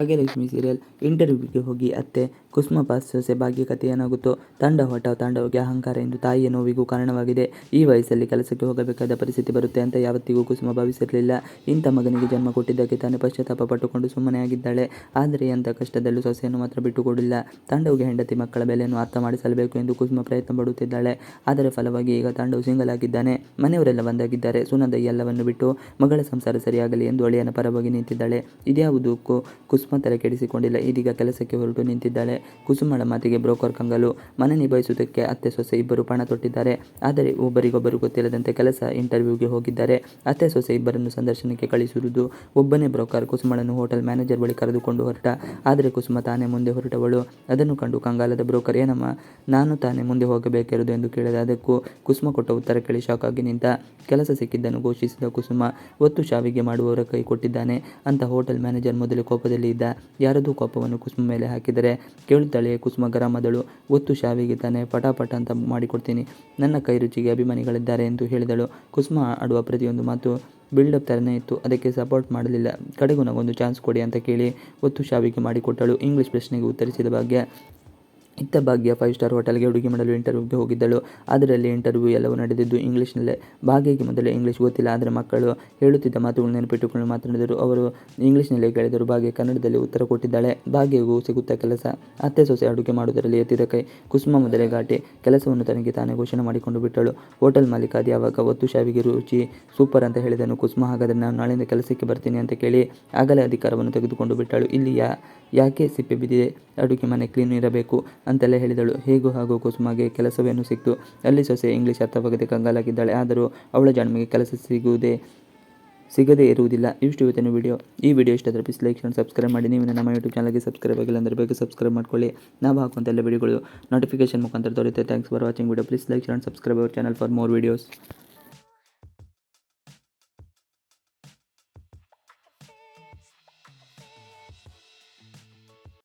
Bhagyalakshmi serial ಇಂಟರ್ವ್ಯೂಗೆ ಹೋಗಿ ಅತ್ತೆ ಕುಸುಮ pass ಸೊಸೆ ಭಾಗ್ಯ ಕಥೆ ಏನಾಗುತ್ತೋ ತಂಡ ಹೊಟ್ಟ ತಾಂಡವಕ್ಕೆ ಅಹಂಕಾರ ಎಂದು ತಾಯಿಯ ನೋವಿಗೂ ಕಾರಣವಾಗಿದೆ. ಈ ವಯಸ್ಸಲ್ಲಿ ಕೆಲಸಕ್ಕೆ ಹೋಗಬೇಕಾದ ಪರಿಸ್ಥಿತಿ ಬರುತ್ತೆ ಅಂತ ಯಾವತ್ತಿಗೂ ಕುಸುಮ ಭಾವಿಸಿರಲಿಲ್ಲ. ಇಂಥ ಮಗನಿಗೆ ಜನ್ಮ ಕೊಟ್ಟಿದ್ದಕ್ಕೆ ತಾನೇ ಪಶ್ಚಾತ್ತಾಪ ಪಟ್ಟುಕೊಂಡು ಸುಮ್ಮನೆ ಆಗಿದ್ದಾಳೆ ಆದರೆ ಎಂಥ ಕಷ್ಟದಲ್ಲೂ ಸೊಸೆಯನ್ನು ಮಾತ್ರ ಬಿಟ್ಟುಕೊಡಿಲ್ಲ. ತಾಂಡವ್ಗೆ ಹೆಂಡತಿ ಮಕ್ಕಳ ಬೆಲೆಯನ್ನು ಅರ್ಥ ಮಾಡಿಸಲೇಬೇಕು ಎಂದು ಕುಸುಮ ಪ್ರಯತ್ನ ಪಡುತ್ತಿದ್ದಾಳೆ. ಅದರ ಫಲವಾಗಿ ಈಗ ತಾಂಡವ್ ಸಿಂಗಲ್ ಆಗಿದ್ದಾನೆ. ಮನೆಯವರೆಲ್ಲ ಬಂದಾಗಿದ್ದಾರೆ ಸುನಂದ ಎಲ್ಲವನ್ನು ಬಿಟ್ಟು ಮಗಳ ಸಂಸಾರ ಸರಿಯಾಗಲಿ ಎಂದು ಅಳಿಯನ ಪರವಾಗಿ ನಿಂತಿದ್ದಾಳೆ. ಇದ್ಯಾವುದಕ್ಕೂ ಕುಸುಮ ತಲೆ ಕೆಡಿಸಿಕೊಂಡಿಲ್ಲ. ಇದೀಗ ಕೆಲಸಕ್ಕೆ ಹೊರಟು ನಿಂತಿದ್ದಾಳೆ. ಕುಸುಮಳ ಮಾತಿಗೆ ಬ್ರೋಕರ್ ಕಂಗಲು. ಮನೆ ನಿಭಾಯಿಸುವುದಕ್ಕೆ ಅತ್ತೆ ಸೊಸೆ ಇಬ್ಬರು ಪಣ ತೊಟ್ಟಿದ್ದಾರೆ. ಆದರೆ ಒಬ್ಬರಿಗೊಬ್ಬರು ಗೊತ್ತಿಲ್ಲದಂತೆ ಕೆಲಸ ಇಂಟರ್ವ್ಯೂಗೆ ಹೋಗಿದ್ದಾರೆ. ಅತ್ತೆ ಸೊಸೆ ಇಬ್ಬರನ್ನು ಸಂದರ್ಶನಕ್ಕೆ ಕಳಿಸಿರುವುದು ಒಬ್ಬನೇ ಬ್ರೋಕರ್. ಕುಸುಮಳನ್ನು ಹೋಟೆಲ್ ಮ್ಯಾನೇಜರ್ ಬಳಿ ಕರೆದುಕೊಂಡು ಹೊರಟ. ಆದರೆ ಕುಸುಮ ತಾನೇ ಮುಂದೆ ಹೊರಟವಳು. ಅದನ್ನು ಕಂಡು ಕಂಗಾಲದ ಬ್ರೋಕರ್, ಏನಮ್ಮ, ನಾನು ತಾನೇ ಮುಂದೆ ಹೋಗಬೇಕಿರುವುದು ಎಂದು ಕೇಳಿದ. ಅದಕ್ಕೂ ಕುಸುಮ ಕೊಟ್ಟ ಉತ್ತರ ಕೇಳಿ ಶಾಕ್ ಆಗಿ ನಿಂತ. ಕೆಲಸ ಸಿಕ್ಕಿದ್ದನ್ನು ಘೋಷಿಸಿದ ಕುಸುಮ, ಒತ್ತು ಶಾವಿಗೆ ಮಾಡುವವರ ಕೈ ಕೊಟ್ಟಿದ್ದಾನೆ ಅಂತ ಹೋಟೆಲ್ ಮ್ಯಾನೇಜರ್ ಮೊದಲು ಕೋಪದಲ್ಲಿ ಇದ್ದ ಯಾರದೂ ಕೋಪವನ್ನು ಕುಸುಮ ಮೇಲೆ ಹಾಕಿದರೆ ಕೇಳುತ್ತಾಳೆ ಕುಸುಮ ಗರಮದಳು. ಒತ್ತು ಶಾವಿಗೆ ತಾನೆ ಪಟಾಪಟ ಅಂತ ಮಾಡಿಕೊಡ್ತೀನಿ. ನನ್ನ ಕೈ ರುಚಿಗೆ ಅಭಿಮಾನಿಗಳಿದ್ದಾರೆ ಎಂದು ಹೇಳಿದಳು. ಕುಸುಮ ಆಡುವ ಪ್ರತಿಯೊಂದು ಮಾತು ಬಿಲ್ಡಪ್ ಥರನೇ ಇತ್ತು. ಅದಕ್ಕೆ ಸಪೋರ್ಟ್ ಮಾಡಲಿಲ್ಲ. ಕಡೆಗೂ ನಗೊಂದು ಚಾನ್ಸ್ ಕೊಡಿ ಅಂತ ಕೇಳಿ ಒತ್ತು ಶಾವಿಗೆ ಮಾಡಿಕೊಟ್ಟಳು. ಇಂಗ್ಲೀಷ್ ಪ್ರಶ್ನೆಗೆ ಉತ್ತರಿಸಿದ ಭಾಗ್ಯ ಇತ್ತ ಭಾಗ್ಯ ಫೈವ್ ಸ್ಟಾರ್ ಹೋಟೆಲ್ಗೆ ಹುಡುಗಿ ಮಾಡಲು ಇಂಟರ್ವ್ಯೂಗೆ ಹೋಗಿದ್ದಳು. ಅದರಲ್ಲಿ ಇಂಟರ್ವ್ಯೂ ಎಲ್ಲವೂ ನಡೆದಿದ್ದು ಇಂಗ್ಲೀಷ್ನಲ್ಲೇ. ಭಾಗ್ಯಕ್ಕೆ ಮೊದಲೇ ಇಂಗ್ಲೀಷ್ ಗೊತ್ತಿಲ್ಲ, ಆದರೆ ಮಕ್ಕಳು ಹೇಳುತ್ತಿದ್ದ ಮಾತುಗಳು ನೆನಪಿಟ್ಟುಕೊಂಡು ಮಾತನಾಡಿದರು ಅವರು ಇಂಗ್ಲೀಷ್ನಲ್ಲೇ ಕೇಳಿದರು. ಭಾಗ್ಯ ಕನ್ನಡದಲ್ಲಿ ಉತ್ತರ ಕೊಟ್ಟಿದ್ದಾಳೆ. ಭಾಗ್ಯಗೂ ಸಿಗುತ್ತಾ ಕೆಲಸ. ಅತ್ತೆ ಸೊಸೆ ಅಡುಗೆ ಮಾಡುವುದರಲ್ಲಿ ಎತ್ತಿದ ಕೈ. ಕುಸುಮ ಮೊದಲೇ ಘಾಟಿ. ಕೆಲಸವನ್ನು ತನಗೆ ತಾನೇ ಘೋಷಣೆ ಮಾಡಿಕೊಂಡು ಬಿಟ್ಟಳು. ಹೋಟೆಲ್ ಮಾಲೀಕ ಅದ್ಯಾವಾಗ ಒತ್ತು ಶಾವಿಗೆ ರುಚಿ ಸೂಪರ್ ಅಂತ ಹೇಳಿದನು. ಕುಸುಮ, ಹಾಗಾದರೆ ನಾನು ನಾಳೆಯಿಂದ ಕೆಲಸಕ್ಕೆ ಬರ್ತೀನಿ ಅಂತ ಕೇಳಿ ಆಗಲೇ ಅಧಿಕಾರವನ್ನು ತೆಗೆದುಕೊಂಡು ಬಿಟ್ಟಳು. ಇಲ್ಲಿ ಯಾಕೆ ಸಿಪ್ಪೆ ಬಿದ್ದಿದೆ? ಅಡುಗೆ ಮನೆ ಕ್ಲೀನ್ ಇರಬೇಕು. ಅಂತೆಲ್ಲ ಹೇಳಿದಳು. ಹೇಗೂ ಹಾಗೂ ಕುಸುಮಾಗೆ ಕೆಲಸವೇನು ಸಿಕ್ತು. ಅಲ್ಲಿ ಸೊಸೆ ಇಂಗ್ಲೀಷ್ ಅರ್ಥವಾಗದೆ ಕಂಗಾಲಾಗಿದ್ದಾಳೆ. ಆದರೂ ಅವಳ ಜನ್ಮಿಗೆ ಕೆಲಸ ಸಿಗುವುದೇ, ಸಿಗದೇ ಇರುವುದಿಲ್ಲ. ಇಷ್ಟು ಇವತ್ತಿನ ವಿಡಿಯೋ. ಈ ವಿಡಿಯೋ ಇಷ್ಟ ಆದರೆ ಪ್ಲೀಸ್ ಲೈಕ್ ಆ್ಯಂಡ್ ಸಬ್ಸ್ಕ್ರೈಬ್ ಮಾಡಿ. ನೀವು ನಮ್ಮ ಯೂಟ್ಯೂಬ್ ಚಾನಲ್ಗೆ ಸಬ್ಸ್ಕ್ರೈಬ್ ಆಗಿಲ್ಲ ಅಂದರೆ ಬೇಗ ಸಬ್ಸ್ಕ್ರೈಬ್ ಮಾಡ್ಕೊಳ್ಳಿ. ನಾವು ಹಾಕುವಂಥ ಎಲ್ಲ ವಿಡಿಯೋಗಳು ನೋಟಿಫಿಕೇಶನ್ ಮುಖಾಂತರ ದೊರೆಯುತ್ತೆ. Thanks for watching video please like and subscribe our channel for more videos